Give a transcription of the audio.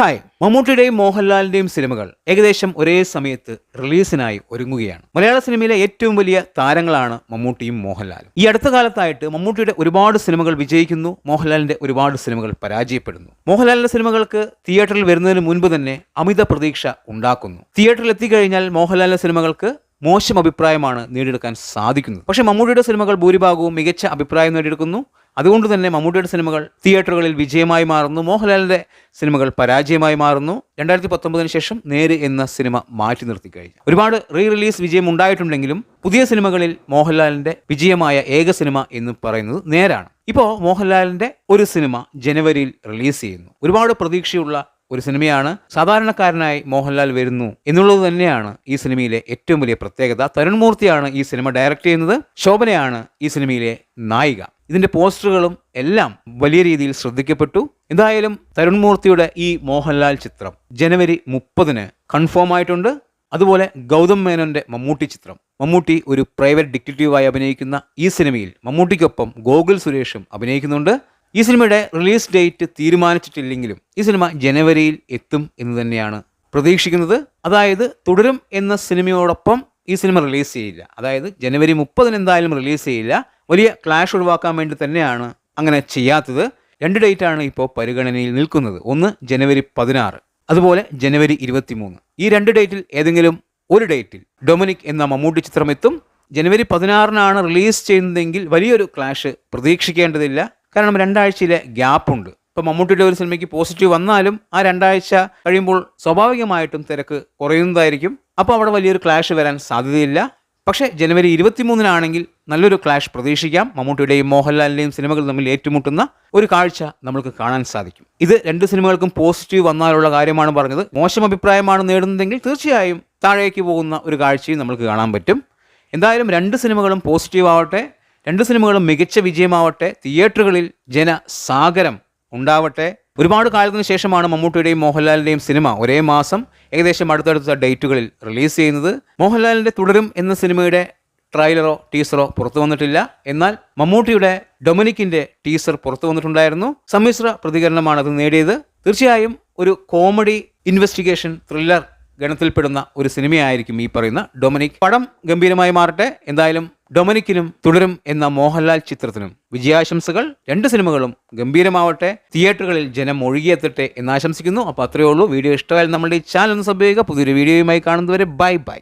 Hi. മമ്മൂട്ടിയുടെയും മോഹൻലാലിന്റെയും സിനിമകൾ ഏകദേശം ഒരേ സമയത്ത് റിലീസിനായി ഒരുങ്ങുകയാണ്. മലയാള സിനിമയിലെ ഏറ്റവും വലിയ താരങ്ങളാണ് മമ്മൂട്ടിയും മോഹൻലാലും. ഈ അടുത്ത കാലത്തായിട്ട് മമ്മൂട്ടിയുടെ ഒരുപാട് സിനിമകൾ വിജയിക്കുന്നു മോഹൻലാലിന്റെ ഒരുപാട് സിനിമകൾ പരാജയപ്പെടുന്നു. മോഹൻലാലിന്റെ സിനിമകൾക്ക് തിയേറ്ററിൽ വരുന്നതിന് മുൻപ് തന്നെ അമിത പ്രതീക്ഷ ഉണ്ടാക്കുന്നു. തിയേറ്ററിൽ എത്തിക്കഴിഞ്ഞാൽ മോഹൻലാലിന്റെ സിനിമകൾക്ക് മോശം അഭിപ്രായമാണ് നേടിയെടുക്കാൻ സാധിക്കുന്നത്. പക്ഷേ മമ്മൂട്ടിയുടെ സിനിമകൾ ഭൂരിഭാഗവും മികച്ച അഭിപ്രായം നേടിയെടുക്കുന്നു. അതുകൊണ്ട് തന്നെ മമ്മൂട്ടിയുടെ സിനിമകൾ തിയേറ്ററുകളിൽ വിജയമായി മാറുന്നു. മോഹൻലാലിന്റെ സിനിമകൾ പരാജയമായി മാറുന്നു. രണ്ടായിരത്തി പത്തൊമ്പതിന് ശേഷം നേര് എന്ന സിനിമ മാറ്റി നിർത്തി കഴിഞ്ഞു. ഒരുപാട് റീ റിലീസ് വിജയം ഉണ്ടായിട്ടുണ്ടെങ്കിലും പുതിയ സിനിമകളിൽ മോഹൻലാലിന്റെ വിജയമായ ഏക സിനിമ എന്ന് പറയുന്നത് നേരാണ്. ഇപ്പോൾ മോഹൻലാലിന്റെ ഒരു സിനിമ ജനുവരിയിൽ റിലീസ് ചെയ്യുന്നു. ഒരുപാട് പ്രതീക്ഷയുള്ള ഒരു സിനിമയാണ്. സാധാരണക്കാരനായി മോഹൻലാൽ വരുന്നു എന്നുള്ളത് തന്നെയാണ് ഈ സിനിമയിലെ ഏറ്റവും വലിയ പ്രത്യേകത. തരുൺമൂർത്തിയാണ് ഈ സിനിമ ഡയറക്റ്റ് ചെയ്യുന്നത്. ശോഭനയാണ് ഈ സിനിമയിലെ നായിക. ഇതിന്റെ പോസ്റ്ററുകളും എല്ലാം വലിയ രീതിയിൽ ശ്രദ്ധിക്കപ്പെട്ടു. എന്തായാലും തരുൺ മൂർത്തിയുടെ ഈ മോഹൻലാൽ ചിത്രം ജനുവരി മുപ്പതിന് കൺഫേം ആയിട്ടുണ്ട്. അതുപോലെ ഗൗതം മേനോന്റെ മമ്മൂട്ടി ചിത്രം. മമ്മൂട്ടി ഒരു പ്രൈവറ്റ് ഡിറ്റക്റ്റീവായി അഭിനയിക്കുന്ന ഈ സിനിമയിൽ മമ്മൂട്ടിക്കൊപ്പം ഗോകുൽ സുരേഷും അഭിനയിക്കുന്നുണ്ട്. ഈ സിനിമയുടെ റിലീസ് ഡേറ്റ് തീരുമാനിച്ചിട്ടില്ലെങ്കിലും ഈ സിനിമ ജനുവരിയിൽ എത്തും എന്ന് തന്നെയാണ് പ്രതീക്ഷിക്കുന്നത്. അതായത് തുടരും എന്ന സിനിമയോടൊപ്പം ഈ സിനിമ റിലീസ് ചെയ്യില്ല. അതായത് ജനുവരി മുപ്പതിന് എന്തായാലും റിലീസ് ചെയ്യില്ല. വലിയ ക്ലാഷ് ഒഴിവാക്കാൻ വേണ്ടി തന്നെയാണ് അങ്ങനെ ചെയ്യാത്തത്. രണ്ട് ഡേറ്റാണ് ഇപ്പോൾ പരിഗണനയിൽ നിൽക്കുന്നത്. ഒന്ന് ജനുവരി പതിനാറ് അതുപോലെ ജനുവരി ഇരുപത്തിമൂന്ന്. ഈ രണ്ട് ഡേറ്റിൽ ഏതെങ്കിലും ഒരു ഡേറ്റിൽ ഡൊമിനിക് എന്ന മമ്മൂട്ടി ചിത്രം എത്തും ജനുവരി പതിനാറിനാണ് റിലീസ് ചെയ്യുന്നതെങ്കിൽ വലിയൊരു ക്ലാഷ് പ്രതീക്ഷിക്കേണ്ടതില്ല. കാരണം രണ്ടാഴ്ചയിലെ ഗ്യാപ്പുണ്ട് ഇപ്പം മമ്മൂട്ടിയുടെ ഒരു സിനിമയ്ക്ക് പോസിറ്റീവ് വന്നാലും ആ രണ്ടാഴ്ച കഴിയുമ്പോൾ സ്വാഭാവികമായിട്ടും തിരക്ക് കുറയുന്നതായിരിക്കും. അപ്പോൾ അവിടെ വലിയൊരു ക്ലാഷ് വരാൻ സാധ്യതയില്ല. പക്ഷേ ജനുവരി ഇരുപത്തിമൂന്നിനാണെങ്കിൽ നല്ലൊരു ക്ലാഷ് പ്രതീക്ഷിക്കാം. മമ്മൂട്ടിയുടെയും മോഹൻലാലിന്റെയും സിനിമകൾ തമ്മിൽ ഏറ്റുമുട്ടുന്ന ഒരു കാഴ്ച നമ്മൾക്ക് കാണാൻ സാധിക്കും. ഇത് രണ്ട് സിനിമകൾക്കും പോസിറ്റീവ് വന്നാലുള്ള കാര്യമാണ് പറഞ്ഞത്. മോശം അഭിപ്രായമാണ് നേടുന്നതെങ്കിൽ തീർച്ചയായും താഴേക്ക് പോകുന്ന ഒരു കാഴ്ചയും നമുക്ക് കാണാൻ പറ്റും. എന്തായാലും രണ്ട് സിനിമകളും പോസിറ്റീവ് ആവട്ടെ രണ്ട് സിനിമകളും മികച്ച വിജയമാവട്ടെ തിയേറ്ററുകളിൽ ജനസാഗരം ഉണ്ടാവട്ടെ. ഒരുപാട് കാലത്തിന് ശേഷമാണ് മമ്മൂട്ടിയുടെയും മോഹൻലാലിന്റെയും സിനിമ ഒരേ മാസം ഏകദേശം അടുത്തടുത്ത ഡേറ്റുകളിൽ റിലീസ് ചെയ്യുന്നത്. മോഹൻലാലിന്റെ തുടരും എന്ന സിനിമയുടെ ട്രailer-ഓ ടീസറോ പുറത്തു വന്നിട്ടില്ല. എന്നാൽ മമ്മൂട്ടിയുടെ ഡൊമിനിക്കിന്റെ ടീസർ പുറത്തു വന്നിട്ടുണ്ടായിരുന്നു. സമ്മിശ്ര പ്രതികരണമാണ് അത് നേടിയത്. തീർച്ചയായും ഒരു കോമഡി ഇൻവെസ്റ്റിഗേഷൻ ത്രില്ലർ ഗണത്തിൽപ്പെടുന്ന ഒരു സിനിമയായിരിക്കും ഈ പറയുന്ന ഡൊമിനിക്. പടം ഗംഭീരമായി മാറട്ടെ. എന്തായാലും ഡൊമിനിക്കിനും തുടരും എന്ന മോഹൻലാൽ ചിത്രത്തിനും വിജയാശംസകൾ. രണ്ട് സിനിമകളും ഗംഭീരമാവട്ടെ. തിയേറ്ററുകളിൽ ജനം ഒഴുകിയെത്തട്ടെ എന്ന് ആശംസിക്കുന്നു. അപ്പോൾ അത്രയേ ഉള്ളൂ. വീഡിയോ ഇഷ്ടമായാലും നമ്മുടെ ഈ ചാനൽ ഒന്ന് സബ് ചെയ്യുക. പുതിയൊരു വീഡിയോയുമായി കാണുന്നവരെ ബൈ ബൈ.